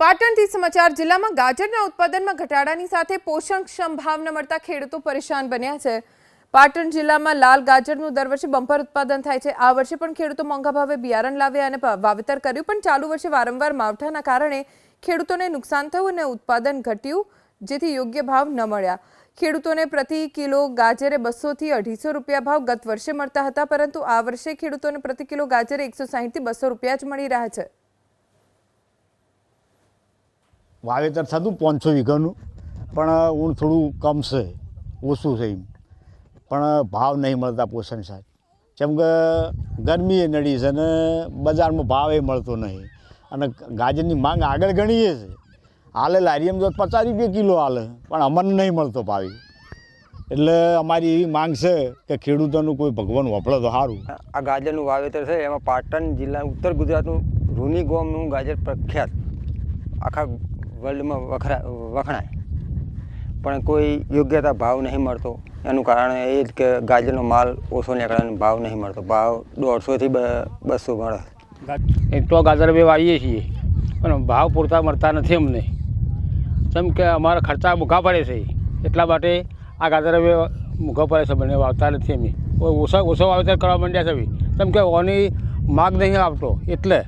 પાટણથી સમાચાર, જિલ્લામાં ગાજરના ઉત્પાદનમાં ઘટાડાની સાથે પોષણક્ષમ ભાવ ન મળતા ખેડૂતો પરેશાન બન્યા છે. પાટણ જિલ્લામાં લાલ ગાજરનું દર વર્ષે બમ્પર ઉત્પાદન થાય છે. આ વર્ષે પણ ખેડૂતો મોંઘા ભાવે બિયારણ લાવ્યા અને વાવેતર કર્યું, પણ ચાલુ વર્ષે વારંવાર માવઠાના કારણે ખેડૂતોને નુકસાન થયું અને ઉત્પાદન ઘટ્યું, જેથી યોગ્ય ભાવ ન મળ્યા. ખેડૂતોને પ્રતિ કિલો ગાજરે બસોથી અઢીસો રૂપિયા ભાવ ગત વર્ષે મળતા હતા, પરંતુ આ વર્ષે ખેડૂતોને પ્રતિ કિલો ગાજરે એકસો સાહીઠથી બસો રૂપિયા જ મળી રહ્યા છે. વાવેતર થતું પાંચસો વીઘાનું. પણ ઊંડ થોડું કમ છે, ઓછું છે એમ. પણ ભાવ નહીં મળતા પોષણ સાહેબ જેમ કે, ગરમી એ નડી છે અને બજારમાં ભાવ એ મળતો નહીં. અને ગાજરની માંગ આગળ ગણીએ છે. હાલે લારીએમ જો પચાસ રૂપિયા કિલો હાલે, પણ અમને નહીં મળતો ભાવી. એટલે અમારી એવી માંગ છે કે ખેડૂતોનું કોઈ ભગવાન વપડે તો સારું. આ ગાજરનું વાવેતર છે, એમાં પાટણ જિલ્લા, ઉત્તર ગુજરાતનું રૂની ગોમનું ગાજર પ્રખ્યાત. આખા વર્લ્ડમાં વખરા, વખણાય. પણ કોઈ યોગ્યતા ભાવ નહીં મળતો. એનું કારણ એ જ કે ગાજરનો માલ ઓછો નીકળવાનો ભાવ નહીં મળતો. ભાવ દોઢસોથી બસો મળે એક તો ગાજર બે વાવીએ છીએ. પણ ભાવ પૂરતા મળતા નથી અમને. જેમ કે અમારા ખર્ચા મૂઘા પડે છે. એટલા માટે આ ગાજર બે મૂઘા પડે છે. મને વાવતા નથી અમે. ઓછા, ઓછો વાવેતર કરવા માંડ્યા છે. કેમ કે ઓની માગ નહીં આવતો. એટલે